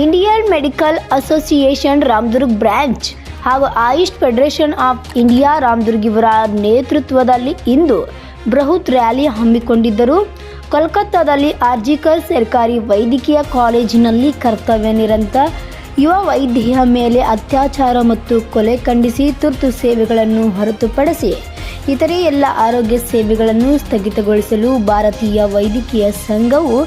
Indian medical association Ramdurg branch ಹಾಗೂ Ayush federation of India Ramdurg ಇವರ ನೇತೃತ್ವದಲ್ಲಿ ಇಂದು ಬೃಹತ್ ರ್ಯಾಲಿ ಹಮ್ಮಿಕೊಂಡಿದ್ದರು. ಕೋಲ್ಕತ್ತಾದಲ್ಲಿ ಆರ್ಜಿಕಲ್ ಸರ್ಕಾರಿ ವೈದ್ಯಕೀಯ ಕಾಲೇಜಿನಲ್ಲಿ ಕರ್ತವ್ಯ ನಿರಂತ ಯುವ ವೈದ್ಯೆಯ ಮೇಲೆ ಅತ್ಯಾಚಾರ ಮತ್ತು ಕೊಲೆ ಖಂಡಿಸಿ ತುರ್ತು ಸೇವೆಗಳನ್ನು ಹೊರತುಪಡಿಸಿ ಇತರೆ ಎಲ್ಲ ಆರೋಗ್ಯ ಸೇವೆಗಳನ್ನು ಸ್ಥಗಿತಗೊಳಿಸಲು ಭಾರತೀಯ ವೈದ್ಯಕೀಯ ಸಂಘವು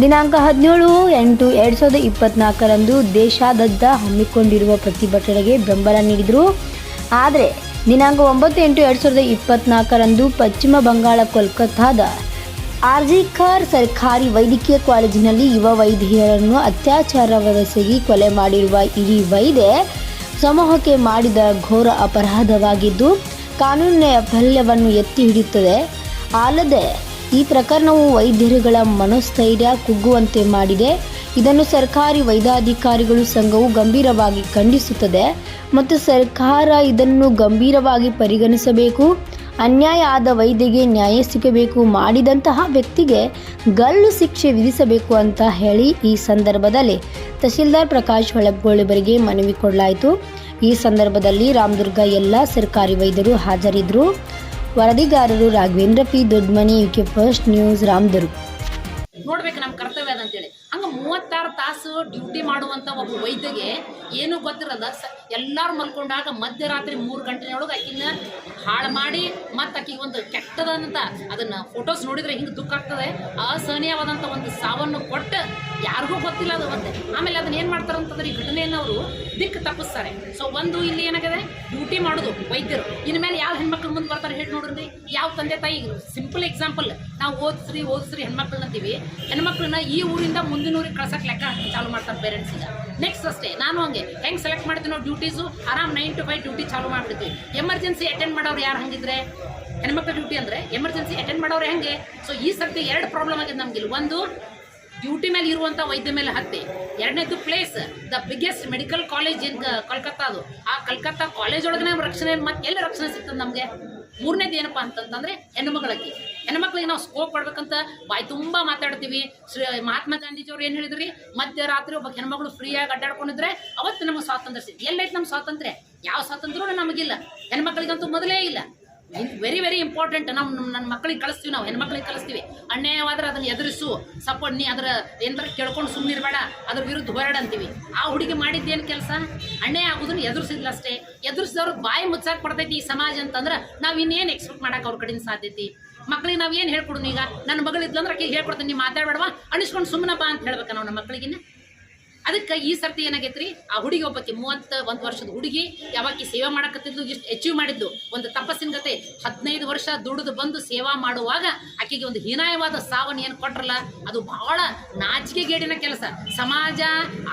ದಿನಾಂಕ ಹದಿನೇಳು ಎಂಟು ಎರಡು ಸಾವಿರದ ಇಪ್ಪತ್ತ್ನಾಲ್ಕರಂದು ದೇಶಾದ್ಯಂತ ಹಮ್ಮಿಕೊಂಡಿರುವ ಪ್ರತಿಭಟನೆಗೆ ಬೆಂಬಲ ನೀಡಿದರು. ಆದರೆ, ದಿನಾಂಕ ಒಂಬತ್ತು ಎಂಟು ಎರಡು ಸಾವಿರದ ಇಪ್ಪತ್ನಾಲ್ಕರಂದು ಪಶ್ಚಿಮ ಬಂಗಾಳ ಕೋಲ್ಕತ್ತಾದ ಆರ್ಜಿಕರ್ ಸರ್ಕಾರಿ ವೈದ್ಯಕೀಯ ಕಾಲೇಜಿನಲ್ಲಿ ಯುವ ವೈದ್ಯರನ್ನು ಅತ್ಯಾಚಾರವೆಸಗಿ ಕೊಲೆ ಮಾಡಿರುವ ಈ ವೈದ್ಯೆ ಸಮೂಹಕ್ಕೆ ಮಾಡಿದ ಘೋರ ಅಪರಾಧವಾಗಿದ್ದು, ಕಾನೂನಿನ ವೈಫಲ್ಯವನ್ನು ಎತ್ತಿ ಹಿಡಿಯುತ್ತದೆ. ಅಲ್ಲದೆ ಈ ಪ್ರಕರಣವು ವೈದ್ಯರುಗಳ ಮನೋಸ್ಥೈರ್ಯ ಕುಗ್ಗುವಂತೆ ಮಾಡಿದೆ. ಇದನ್ನು ಸರ್ಕಾರಿ ವೈದ್ಯಾಧಿಕಾರಿಗಳು ಸಂಘವು ಗಂಭೀರವಾಗಿ ಖಂಡಿಸುತ್ತದೆ ಮತ್ತು ಸರ್ಕಾರ ಇದನ್ನು ಗಂಭೀರವಾಗಿ ಪರಿಗಣಿಸಬೇಕು. ಅನ್ಯಾಯ ಆದ ವೈದ್ಯಗೆ ನ್ಯಾಯ ಸಿಗಬೇಕು. ಮಾಡಿದಂತಹ ವ್ಯಕ್ತಿಗೆ ಗಲ್ಲು ಶಿಕ್ಷೆ ವಿಧಿಸಬೇಕು ಅಂತ ಹೇಳಿ ಈ ಸಂದರ್ಭದಲ್ಲಿ ತಹಶೀಲ್ದಾರ್ ಪ್ರಕಾಶ್ ಹೊಳಗೋಳಿಬರಿಗೆ ಮನವಿ ಕೊಡಲಾಯಿತು. ಈ ಸಂದರ್ಭದಲ್ಲಿ ರಾಮದುರ್ಗ ಎಲ್ಲ ಸರ್ಕಾರಿ ವೈದ್ಯರು ಹಾಜರಿದ್ದರು. ವರದಿಗಾರರು Raghavendra P. Doddamani, UK first news, Ramdurga. ನೋಡ್ಬೇಕು ನಮ್ಮ ಕರ್ತವ್ಯ ಅಂತೇಳಿ ಹಂಗ ಮೂವತ್ತಾರು ತಾಸು ಡ್ಯೂಟಿ ಮಾಡುವಂತ ಒಬ್ಬ ವೈದ್ಯಗೆ ಏನು ಗೊತ್ತಿರಲ್ಲ ಎಲ್ಲಾರು ಮಲ್ಕೊಂಡಾಗ ಮಧ್ಯರಾತ್ರಿ ಮೂರು ಗಂಟೆಯೊಳಗೆ ಆಕಿನ ಹಾಳು ಮಾಡಿ ಮತ್ತು ಆಕಿಗೆ ಒಂದು ಕೆಟ್ಟದಂತ ಅದನ್ನು ಫೋಟೋಸ್ ನೋಡಿದ್ರೆ ಹಿಂಗೆ ದುಃಖ ಆಗ್ತದೆ. ಅಸಹನೀಯವಾದಂಥ ಒಂದು ಸಾವನ್ನು ಕೊಟ್ಟು ಯಾರಿಗೂ ಗೊತ್ತಿಲ್ಲ ಅದು ಮತ್ತೆ. ಆಮೇಲೆ ಅದನ್ನ ಏನು ಮಾಡ್ತಾರೆ ಅಂತಂದ್ರೆ ಈ ಘಟನೆಯನ್ನು ಅವರು ದಿಕ್ಕು ತಪ್ಪಿಸ್ತಾರೆ. ಸೊ ಒಂದು ಇಲ್ಲಿ ಏನಾಗಿದೆ? ಡ್ಯೂಟಿ ಮಾಡೋದು, ವೈದ್ಯರು. ಇನ್ಮೇಲೆ ಯಾವ ಹೆಣ್ಮಕ್ಳು ಮುಂದೆ ಬರ್ತಾರೆ ಹೇಳಿ ನೋಡ್ರಿ. ಯಾವ ತಂದೆ ತಾಯಿ? ಸಿಂಪಲ್ ಎಕ್ಸಾಂಪಲ್ ನಾವು ಓದಿಸ್ರಿ ಓದಿಸ್ರಿ ಹೆಣ್ಮಕ್ಳು ಅಂತೀವಿ. ಹೆಣ್ಮಕ್ಳನ್ನ ಈ ಊರಿಂದ ಮುಂದಿನ ಊರಿಗೆ ಕಳ್ಸಕ್ಕೆ ಲೆಕ್ಕ ಚಾಲು ಮಾಡ್ತಾರೆ ಪೇರೆಂಟ್ಸಿಗೆ ನೆಕ್ಸ್ಟ್ ಅಷ್ಟೇ, ನಾನು ಹಂಗೆ. ಹೆಂಗೆ ಸೆಲೆಕ್ಟ್ ಮಾಡ್ತೀವಿ ನಾವು ಡ್ಯೂಟೀಸು ಆರಾಮ್ ನೈನ್ ಟು ಫೈವ್ ಡ್ಯೂಟಿ ಚಾಲು ಮಾಡ್ತೀವಿ ಎಮರ್ಜೆನ್ಸಿ ಅಟೆಂಡ್ ಮಾಡೋರು ಯಾರು ಹಂಗಿದ್ರೆ? ಹೆಣ್ಮಕ್ಳು ಡ್ಯೂಟಿ ಅಂದರೆ ಎಮರ್ಜೆನ್ಸಿ ಅಟೆಂಡ್ ಮಾಡೋರು ಹೆಂಗೆ? ಸೊ ಈ ಸರ್ತಿ ಎರಡು ಪ್ರಾಬ್ಲಮ್ ಆಗಿದೆ ನಮಗೆ ಒಂದು ಡ್ಯೂಟಿ ಮೇಲೆ ಇರುವಂಥ ವೈದ್ಯ ಮೇಲೆ ಹತ್ತೆ. ಎರಡನೇದು place the biggest medical college in ಕಲ್ಕತ್ತಾದು. ಆ ಕಲ್ಕತ್ತಾ ಕಾಲೇಜ್ ಒಳಗನೆ ರಕ್ಷಣೆ, ಮತ್ತೆ ಎಲ್ಲಿ ರಕ್ಷಣೆ ಸಿಗ್ತದೆ ನಮಗೆ? ಮೂರನೇದು ಏನಪ್ಪ ಅಂತಂತಂದ್ರೆ ಹೆಣ್ಮಕ್ಳಿಗೆ ಹೆಣ್ಮಕ್ಳಿಗೆ ನಾವು ಸ್ಕೋಪ್ ಕೊಡ್ಬೇಕಂತ ಬಾಯಿ ತುಂಬ ಮಾತಾಡ್ತೀವಿ. ಶ್ರೀ ಮಹಾತ್ಮ ಗಾಂಧೀಜಿಯವ್ರು ಏನು ಹೇಳಿದ್ರಿ? ಮಧ್ಯರಾತ್ರಿ ಒಬ್ಬ ಹೆಣ್ಮಗಳು ಫ್ರೀಯಾಗಿ ಅಡ್ಡಾಡ್ಕೊಂಡಿದ್ರೆ ಅವತ್ತು ನಮಗೆ ಸ್ವಾತಂತ್ರ್ಯ ಸಿಗ್ತದೆ. ಎಲ್ಲೈತೆ ನಮ್ಮ ಸ್ವಾತಂತ್ರ್ಯ? ಯಾವ ಸ್ವಾತಂತ್ರ್ಯನೂ ನಮಗಿಲ್ಲ. ಹೆಣ್ಮಕ್ಳಿಗಂತೂ ಮೊದಲೇ ಇಲ್ಲ. ವೆರಿ ವೆರಿ ಇಂಪಾರ್ಟೆಂಟ್ ನಾವು ನನ್ನ ಮಕ್ಕಳಿಗೆ ಕಳಿಸ್ತೀವಿ ನಾವು ಹೆಣ್ಮಕ್ಳಿಗೆ ಕಳಿಸ್ತೀವಿ. ಅನ್ಯಾಯವಾದ್ರೆ ಅದನ್ನ ಎದುರಿಸು ಸಪೋರ್ಟ್ ನೀ ಅದರ ಎಂತರ ಕೇಳ್ಕೊಂಡು ಸುಮ್ಮನಿರ್ಬೇಡ ಅದ್ರ ವಿರುದ್ಧ ಹೋರಾಡಂತೀವಿ ಆ ಹುಡುಗಿ ಮಾಡಿದ್ದೇನು ಕೆಲಸ? ಅನ್ಯಾಯ ಆಗೋದನ್ನು ಎದುರಿಸಿದ್ಲ ಅಷ್ಟೇ. ಎದುರಿಸಿದವ್ರು ಬಾಯಿ ಮುಚ್ಚಾಕ್ ಪಡ್ತೈತಿ ಈ ಸಮಾಜ ಅಂತಂದ್ರೆ ನಾವು ಇನ್ನೇನು ಎಕ್ಸ್ಪೆಕ್ಟ್ ಮಾಡಕ್ಕೆ ಅವ್ರ ಕಡೆಯಿಂದ ಸಾಧ್ಯತೆ ಮಕ್ಳಿಗೆ ನಾವು ಏನು ಹೇಳ್ಕೊಡೋಣ ಈಗ? ನನ್ನ ಮಗಳಿದ್ಲಂದ್ರೆ ಆಕೆ ಹೇಳ್ಕೊಡ್ತೀನಿ ನೀವು ಮಾತಾಡಬೇಡವಾ? ಅನಿಸ್ಕೊಂಡು ಸುಮ್ಮನಪ್ಪ ಅಂತ ಹೇಳ್ಬೇಕು ನಾವು ನಮ್ಮ ಮಕ್ಕಳಿಗಿನ್ನ ಅದಕ್ಕೆ ಈ ಸರ್ತಿ ಏನಾಗೈತ್ರಿ? ಆ ಹುಡುಗಿ ಒಬ್ಬಕ್ಕೆ ಮೂವತ್ತ ಒಂದು ವರ್ಷದ ಹುಡುಗಿ ಯಾವಾಗ ಸೇವೆ ಮಾಡಕತ್ತಿದ್ಲು, ಇಷ್ಟು ಅಚೀವ್ ಮಾಡಿದ್ದು. ಒಂದು ತಪಸ್ಸಿನ ಕತೆ. ಹದಿನೈದು ವರ್ಷ ದುಡಿದು ಬಂದು ಸೇವಾ ಮಾಡುವಾಗ ಆಕೆಗೆ ಒಂದು ಹೀನಾಯವಾದ ಸಾವನ್ನು ಏನು ಕೊಟ್ರಲ್ಲ, ಅದು ಬಹಳ ನಾಚಿಕೆಗೇಡಿನ ಕೆಲಸ. ಸಮಾಜ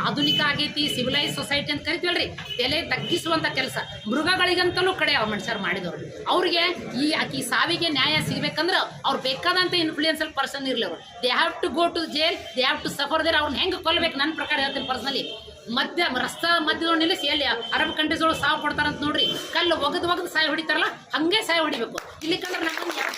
ಆಧುನಿಕ ಆಗೈತಿ ಸಿವಿಲೈಸ್ ಸೊಸೈಟಿ ಅಂತ ಕರಿತೀವಲ್ರಿ? ತಲೆ ತಗ್ಗಿಸುವಂಥ ಕೆಲಸ. ಮೃಗಗಳಿಗಂತಲೂ ಕಡೆ ಅವ ಮನುಷ್ಯರು ಮಾಡಿದವರು. ಅವ್ರಿಗೆ ಈ ಆಕಿ ಸಾವಿಗೆ ನ್ಯಾಯ ಸಿಗಬೇಕಂದ್ರೆ ಅವ್ರು ಬೇಕಾದಂತ ಇನ್ಫ್ಲೂಯೆನ್ಸಲ್ ಪರ್ಸನ್ ಇರ್ಲಿ ಅವರು. They have to go to jail they have to suffer there ಅವ್ರನ್ನ ಹೆಂಗೆ ಕೊಲ್ಬೇಕು? ನನ್ನ ಪ್ರಕಾರ ಹೇಳ್ತೀನಿ. ಪರ್ಸನಲಿ ಮಧ್ಯ ರಸ್ತಾ ಮಧ್ಯದೊಳಗೆ ನಿಲ್ಲಿಸಿ ಎಲ್ಲಿ ಅರಬ್ ಕಂಟ್ರೀಸ್ ಒಳಗೆ ಸಾವು ಕೊಡ್ತಾರಂತ ನೋಡ್ರಿ, ಕಲ್ಲು ಒಗದು ಒಗದು ಸಾಯ ಹೊಡಿತಾರಲ್ಲ, ಹಂಗೆ ಸಾಯ ಹೊಡಿಬೇಕು. ಇಲ್ಲಿ ಕಂಡ್ರೆ ಯಾರು